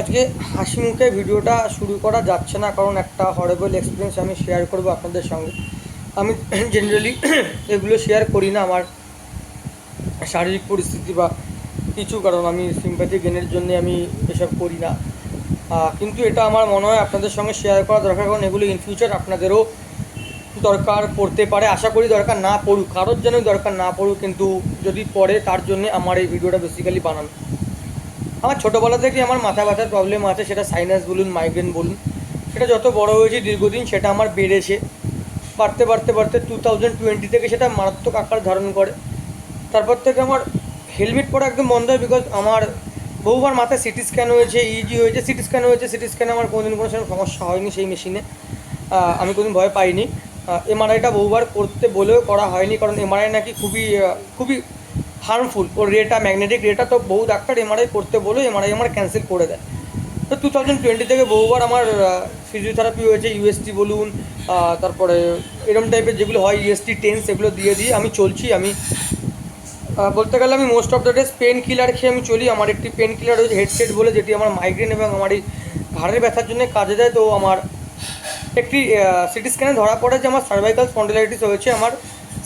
আজকে হাসি মুখে ভিডিওটা শুরু করা যাচ্ছে না, কারণ একটা হরেবল এক্সপিরিয়েন্স আমি শেয়ার করব আপনাদের সঙ্গে। আমি জেনারেলি এগুলো শেয়ার করি না আমার শারীরিক পরিস্থিতি বা কিছু, কারণ আমি সিম্প্যাথি গেনের জন্য আমি এসব করি না। কিন্তু এটা আমার মনে হয় আপনাদের সঙ্গে শেয়ার করা দরকার, কারণ এগুলো ইন ফিউচার আপনাদেরও দরকার পড়তে পারে। আশা করি দরকার না পড়ুক, কারোর জন্যই দরকার না পড়ুক, কিন্তু যদি পড়ে তার জন্য আমার এই ভিডিওটা বেসিক্যালি বানানো। আমার ছোটোবেলা থেকে আমার মাথা ব্যথার প্রবলেম আছে, সেটা সাইনাস বলুন মাইগ্রেন বলুন। সেটা যত বড় হয়েছে দীর্ঘদিন, সেটা আমার বেড়েছে। বাড়তে বাড়তে বাড়তে টু থাউজেন্ড টোয়েন্টি থেকে সেটা মারাত্মক আকার ধারণ করে। তারপর থেকে আমার হেলমেট পরা একদম বন্ধ হয় বিকজ আমার বহুবার মাথায় সিটি স্ক্যান হয়েছে ইজি হয়েছে সিটি স্ক্যান হয়েছে সিটি স্ক্যানে আমার কোনোদিন কোনো সেরকম সমস্যা হয়নি সেই মেশিনে আমি কোনোদিন ভয় পাইনি। এমআরআইটা বহুবার করতে বলেও করা হয়নি, কারণ এমআরআই নাকি খুবই খুবই হার্মফুল ওর রেটা ম্যাগনেটিক রেটা তো বহু ডাক্তার এমআরআই করতে বলেও এমআরআই আমার ক্যান্সেল করে দেয়। তো টু থাউজেন্ড টোয়েন্টি থেকে বহুবার আমার ফিজিওথেরাপি হয়েছে ইউএসটি বলুন তারপরে এরম টাইপের যেগুলো হয় ইউএসটি টেন সেগুলো দিয়ে দিয়ে আমি চলছি। আমি বলতে গেলে আমি most of the days painkiller খেয়ে আমি চলি। আমার একটি পেন কিলার হয়েছে হেডসেট বলে, যেটি আমার মাইগ্রেন এবং আমার এই ঘাড়ের ব্যথার জন্য কাজে দেয়। তো আমার একটি সিটি স্ক্যানে ধরা পড়ে যে আমার সার্ভাইকাল স্পন্ডিলাইটিস হয়েছে। আমার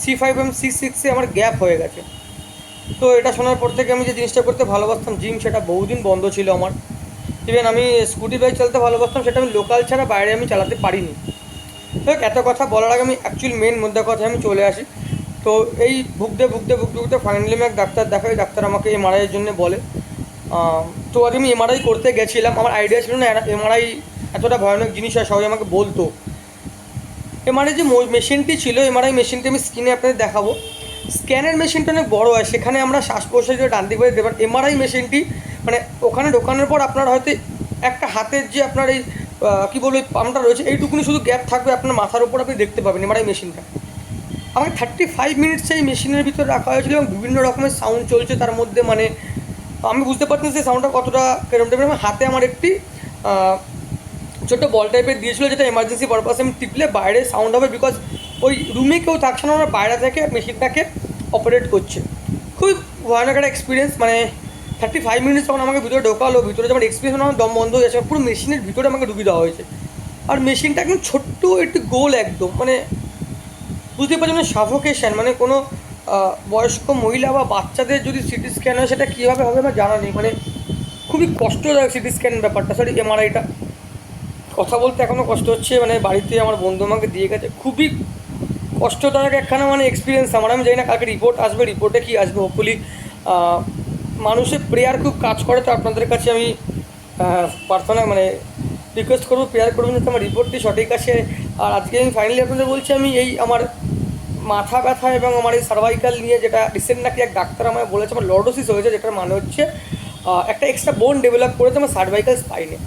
সি ফাইভ এম সি সিক্সে আমার গ্যাপ হয়ে গেছে। তো এটা শোনার পর থেকে আমি যে জিনিসটা করতে ভালোবাসতাম জিম, সেটা বহুদিন বন্ধ ছিল আমার। ইভেন আমি স্কুটি বাইক চালাতে ভালোবাসতাম, সেটা আমি লোকাল ছাড়া বাইরে আমি চালাতে পারিনি। তো এত কথা বলার আগে আমি অ্যাকচুয়ালি মেন মুদ্রা কথায় আমি চলে আসি। তো এই ভুগতে ভুগতে ভুগতে ভুগতে ফাইনালি আমি এক ডাক্তার দেখাই, ডাক্তার আমাকে এমআরআইয়ের জন্য বলে। তো আগে আমি এমআরআই করতে গেছিলাম, আমার আইডিয়া ছিল না এমআরআই এতটা ভয়ানক জিনিস হয়, সবাই আমাকে বলতো। এমআরআই যে মেশিনটি ছিল এমআরআই মেশিনটি আমি স্ক্রিনে আপনাদের দেখাবো। স্ক্যানের মেশিনটা অনেক বড়ো হয় সেখানে আমরা শ্বাস প্রশ্বাস ডান দিক দেবেন এমআরআই মেশিনটি মানে ওখানে ঢোকানোর পর আপনার হয়তো একটা হাতের যে আপনার এই কী বলব পাম্পটা রয়েছে এইটুকুনি শুধু গ্যাপ থাকবে আপনার মাথার উপর আপনি দেখতে পাবেন এমআরআই মেশিনটা। আমাকে থার্টি ফাইভ মিনিটস এই মেশিনের ভিতরে রাখা হয়েছিল এবং বিভিন্ন রকমের সাউন্ড চলছে তার মধ্যে মানে আমি বুঝতে পারছি সেই সাউন্ডটা কতটা কেরম টাইপের আমার হাতে আমার একটি আহ, ছোটো বল টাইপের দিয়েছিল যেটা এমার্জেন্সি পারপাস আমি টিপলে বাইরে সাউন্ড হবে বিকজ ওই রুমে কেউ থাকছে না আমরা বাইরে থেকে মেশিনটাকে অপারেট করছে। খুবই ভয়ানক একটা এক্সপিরিয়েন্স মানে থার্টি ফাইভ মিনিটস যখন আমাকে ভিতরে ঢোকালো, ভিতরে যখন এক্সপিরিয়েন্স আমার দম বন্ধ হয়ে যাচ্ছে পুরো মেশিনের ভিতরে আমাকে ঢুকিয়ে দেওয়া হয়েছে। আর মেশিনটা একদম ছোট্ট একটু গোল একদম মানে বুঝতে পারছি মানে সাফোকেশন মানে কোনো বয়স্ক মহিলা বা বাচ্চাদের যদি সিটি স্ক্যান হয়, সেটা কীভাবে হবে আমার জানা নেই মানে খুবই কষ্টদায়ক সিটি স্ক্যান ব্যাপারটা সরি এমআরআইটা কথা বলতে এখনও কষ্ট হচ্ছে মানে বাড়িতে আমার বন্ধু আমাকে দিয়ে গেছে, খুবই কষ্টদায়ক একখানা মানে এক্সপিরিয়েন্স আমার। আমি জানি না কালকে রিপোর্ট আসবে রিপোর্টে কি আসবে। হোপফুলি মানুষের প্রেয়ার খুব কাজ করে, তো আপনাদের কাছে আমি প্রার্থনা মানে রিকোয়েস্ট করব প্রেয়ার করবেন যাতে আমার রিপোর্টটি সঠিক আসে। আর আজকে আমি ফাইনালি আপনাদের বলছি, আমি এই আমার মাথা ব্যথা এবং আমার এই সার্ভাইকাল নিয়ে যেটা রিসেন্ট নাকি এক ডাক্তার আমায় বলেছে, আমার লর্ডোসিস হয়েছে, যেটার মানে হচ্ছে একটা এক্সট্রা বোন ডেভেলপ করেছে আমার সার্ভাইকাল স্পাইনে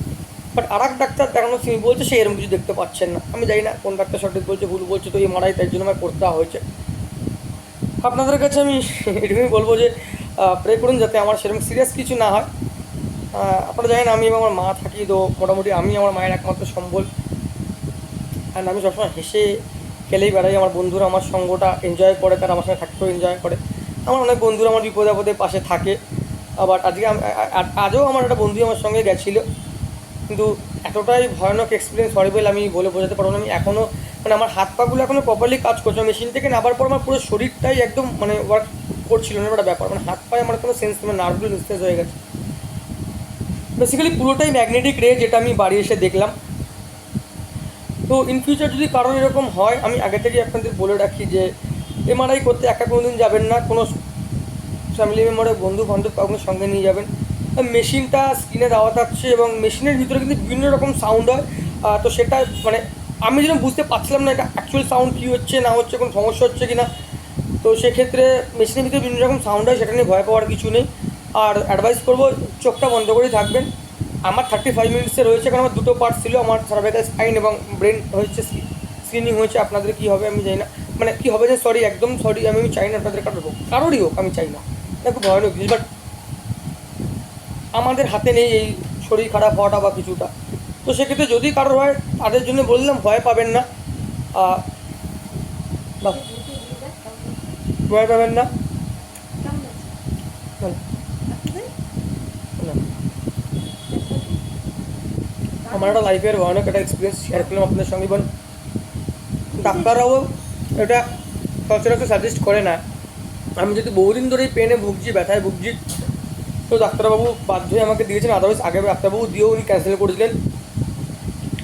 বাট আর এক ডাক্তার দেখানো তিনি বলছে, সে এরকম কিছু দেখতে পাচ্ছেন না। আমি জানি না কোন ডাক্তার সঠিক বলছে, ভুল বলছে, তো এমআরআই তার জন্য আমার করতে হয়েছে। আপনাদের কাছে আমি এটুকুই বলব যে প্রে করুন যাতে আমার সেরকম সিরিয়াস কিছু না হয়। আপনারা জানেন আমি এবং আমার মা থাকি, তো মোটামুটি আমি আমার মায়ের একমাত্র সম্বল। অ্যান্ড আমি সবসময় হেসে খেলেই বেড়াই, আমার বন্ধুরা আমার সঙ্গটা এনজয় করে, তারা আমার সঙ্গে থাকতেও এনজয় করে। আমার অনেক বন্ধুরা আমার বিপদে আপদে পাশে থাকে। আবার আজকে আজও আমার একটা বন্ধু আমার সঙ্গে গেছিল। কিন্তু এতটাই ভয়ানক এক্সপিরিয়েন্স হরিবেল আমি বলে বোঝাতে পারব না। আমি এখনও মানে আমার হাত পাগুলো এখনও প্রপারলি কাজ করছে মেশিন থেকে নামার পর আমার পুরো শরীরটাই একদম মানে ওয়ার্ক করছিল না, একটা ব্যাপার। মানে হাত পায়ে আমার কোনো সেন্স মানে নার্ভগুলো নিস্তেজ হয়ে গেছে। বেসিক্যালি পুরোটাই ম্যাগনেটিক রে যেটা আমি বাড়ি এসে দেখলাম। তো ইন ফিউচার যদি কারণ এরকম হয়, আমি আগে থেকেই আপনাদের বলে রাখি যে এমআরআই করতে একা কোনো দিন যাবেন না। কোনো ফ্যামিলি মেম্বারের বন্ধু বান্ধব কাউকে সঙ্গে নিয়ে যাবেন। মেশিনটা স্ক্রিনে দেওয়া থাকছে এবং মেশিনের ভিতরে কিন্তু বিভিন্ন রকম সাউন্ড হয়। তো সেটা মানে আমি যেন বুঝতে পারছিলাম না এটা অ্যাকচুয়াল সাউন্ড কী হচ্ছে, না হচ্ছে, কোনো সমস্যা হচ্ছে কি না তো সেক্ষেত্রে মেশিনের ভিতরে বিভিন্ন রকম সাউন্ড হয়, সেটা নিয়ে ভয় পাওয়ার কিছু নেই। আর অ্যাডভাইস করব, চোখটা বন্ধ করেই থাকবেন। আমার থার্টি ফাইভ মিনিটসে রয়েছে, কারণ আমার দুটো পার্ট ছিল, আমার সার্ভাইকাল স্পাইন এবং ব্রেন হয়েছে স্ক্রিনিং হয়েছে, আপনাদের কী হবে আমি জানি না। মানে কী হবে যে সরি একদম সরি আমি চাই না আপনাদের কারোর হোক, কারোরই হোক, আমি চাই না। খুব ভয়ানক জিনিস বাট আমাদের হাতে নেই এই শরীর খারাপ হওয়াটা বা কিছুটা। তো সেক্ষেত্রে যদি কারোর হয় তাদের জন্য বললাম ভয় পাবেন না। ভয় পাবেন না। বলো, বলো। আমার একটা লাইফের ভয়ানক একটা এক্সপিরিয়েন্স শেয়ার করলাম আপনাদের সঙ্গে এবং ডাক্তাররাও এটা সচরাচর সাজেস্ট করে না। আমি যদি বহুদিন ধরেই পেনে ভুগছি ব্যথায় ভুগছি তো ডাক্তারবাবু বাধ্য হয়ে আমাকে দিয়েছেন আদারওয়াইজ আগে ডাক্তারবাবু দিয়েও উনি ক্যান্সেল করেছিলেন।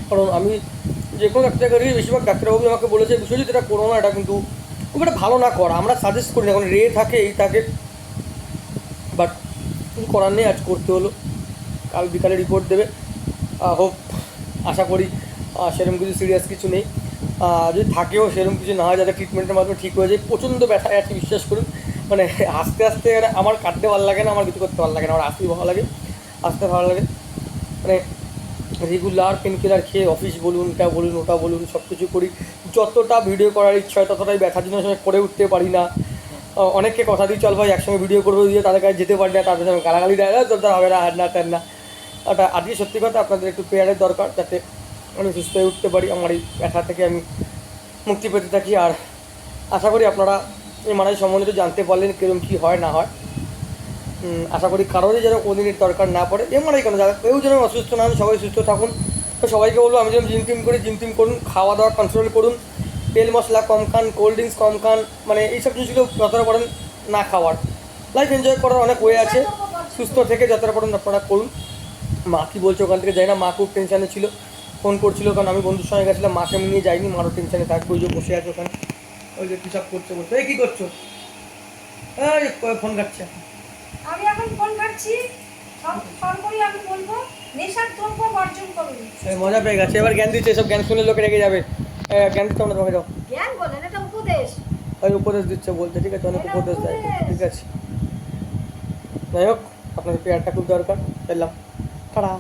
কারণ আমি যে কোনো জায়গায় বেশিরভাগ ডাক্তারবাবু আমাকে বলেছে বিষয় যেটা করো না, এটা কিন্তু খুব একটা ভালো না করা। আমরা সাজেস্ট করি না কারণ রে থাকে, এই থাকে। বাট করার নেই, আজ করতে হলো। কাল বিকালে রিপোর্ট দেবে। হোপ আশা করি সেরকম কিছু সিরিয়াস কিছু নেই। যদি থাকেও সেরকম কিছু না হয়, যাতে ট্রিটমেন্টের মাধ্যমে ঠিক হয়ে যায়। প্রচণ্ড ব্যথায় আছে, বিশ্বাস করুন। মানে আস্তে আস্তে মানে আমার কাটতে ভালো লাগে না, আমার কিছু করতে ভালো লাগে না, আমার আসতেই ভালো লাগে, আসতে ভালো লাগে। মানে রেগুলার পেন কিলার খেয়ে অফিস বলুন, এটা বলুন, ওটা বলুন সব কিছু করি। যতটা ভিডিও করার ইচ্ছা হয়, ততটাই ব্যথার জন্য সময় করে উঠতে পারি না। অনেককে কথা দিই, চল ভাই, একসঙ্গে ভিডিও করব, দিয়ে তাদের কাছে যেতে পারি না, তাদের সঙ্গে গালাগালি দেয় তোর হবে না আর না তেন না। ওটা আজকে সত্যি কথা আপনাদের একটু প্রেয়ারের দরকার, যাতে আমি সুস্থ হয়ে উঠতে পারি, আমার এই ব্যথা থেকে আমি মুক্তি পেতে থাকি। আর আশা করি আপনারা এই মানুষ সম্বন্ধে জানতে পারলেন কীরকম কী হয়, না হয়। আশা করি কারোরই যেন কোনোদিনের দরকার না পড়ে। এমনই কেন, যারা কেউ যেন অসুস্থ না সবাই সুস্থ থাকুন। তো সবাইকে বলব, আমি যেন জিম টিম করি, জিম টিম করুন, খাওয়া দাওয়া কন্ট্রোল করুন। তেল মশলা কম খান কোল্ড ড্রিঙ্কস কম খান মানে এইসব জিনিসগুলো যতটা পারেন না খাওয়ার। লাইফ এনজয় করার অনেক ওয়ে আছে। সুস্থ থেকে যতটা পারেন আপনারা করুন। মা কী বলছে ওখান থেকে যাই না মা খুব টেনশানে ছিল ফোন করছিল, কারণ আমি বন্ধুর সঙ্গে গেছিলাম, মাকে আমি নিয়ে যাইনি, মারও টেনশানে থাকবে যে বসে আছে ওখানে। ওই যে কী সব করছে বলছে? এই কি করছ? এই ফোন কাটছে আমি এখন ফোন কাটছি। সব- আমি বলব নেশার দ্রব্য বর্জন করুন মজা পেয়ে গেছে। এবার জ্ঞান দিচ্ছে জ্ঞান শুনে লোকে রেগে যাবে। এ, জ্ঞান দিতে আমরা তোমাকে যাও। জ্ঞান বলেন এটা উপদেশ। ওই উপদেশ দিচ্ছে বলতে ঠিক আছে অনেক উপদেশ দেয়। ঠিক আছে। যাই হোক আপনাদের পেয়ারটা খুব দরকার। টাটা।